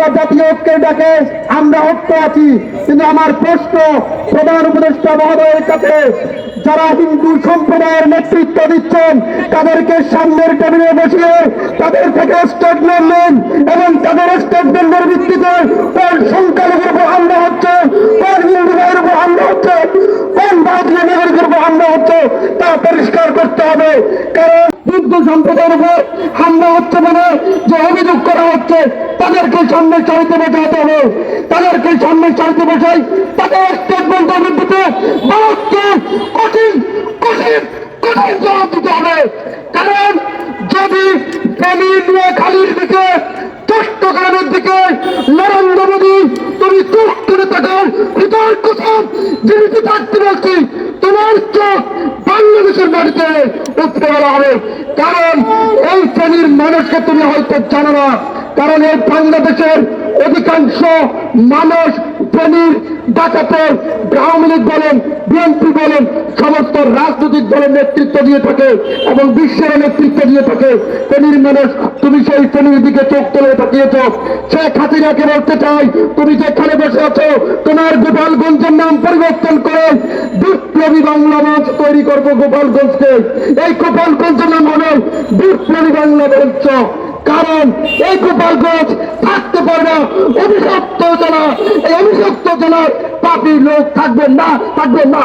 আমরা জাতীয় ঐক্যের ডাকে আমরা ঐক্য আছি। কিন্তু আমার প্রশ্ন, প্রধান উপদেষ্টা মহোদয়ের কাছে, যারা হিন্দু সম্প্রদায়ের নেতৃত্ব দিচ্ছেন, তাদেরকে সামনের টেবিলে বসিয়ে তাদের থেকে স্টেটমেন্ট নেন এবং তাদের স্টেটমেন্টের ভিত্তিতে কোন সংখ্যালঘুর উপর হামলা হচ্ছে, কোন হিন্দু ভাইয়ের উপর হামলা হচ্ছে, কোন ভারতীয় নাগরিকের উপর হামলা হচ্ছে, তা পরিষ্কার করতে হবে। কারণ হিন্দু সম্প্রদায়ের উপর হামলা হচ্ছে বলে যে অভিযোগ হচ্ছে তাদেরকে সামনে চাইতে বসাতে হবে। তাদেরকে সামনে চাইতে বসাই, তাদের স্টেটমেন্টের ভিত্তিতে ভারতকে কঠিন কঠিন কঠিন জবাব দিতে হবে। কারণ যদি খালির দিকে চট্টগ্রামের দিকে নরেন্দ্র মোদী, তুমি চোখ করে থাকার হৃদয় কোথাও জীবিত থাকতে বলছি, তোমার চোখ বাংলাদেশের মাটিতে উঠতে হবে। কারণ এই শ্রেণির মানুষকে তুমি হয়তো জানো না। কারণ এই বাংলাদেশের অধিকাংশ মানুষ ফেনীর ডাকাতের আওয়ামী লীগ বলেন, বিএনপি বলেন, সমস্ত রাজনৈতিক দলের নেতৃত্ব দিয়ে থাকে এবং বিশ্বের নেতৃত্ব দিয়ে থাকে। ফেনীর মানুষ, তুমি সেই ফেনীর দিকে চোখ তুলে তাকিয়েছ। শেখ হাসিনাকে বলতে চাই, তুমি যেখানে বসে আছো, তোমার গোপালগঞ্জের নাম পরিবর্তন করে বিপ্লবী বাংলা মঞ্চ তৈরি করব গোপালগঞ্জকে। এই গোপালগঞ্জের নাম হবে বিপ্লবী বাংলা মঞ্চ কারণ এই গোপালগঞ্জ থাকতে পারে না। অভিশপ্ত জেলা এই অভিশপ্ত জেলায় পাপি লোক থাকবেন না থাকবেন না।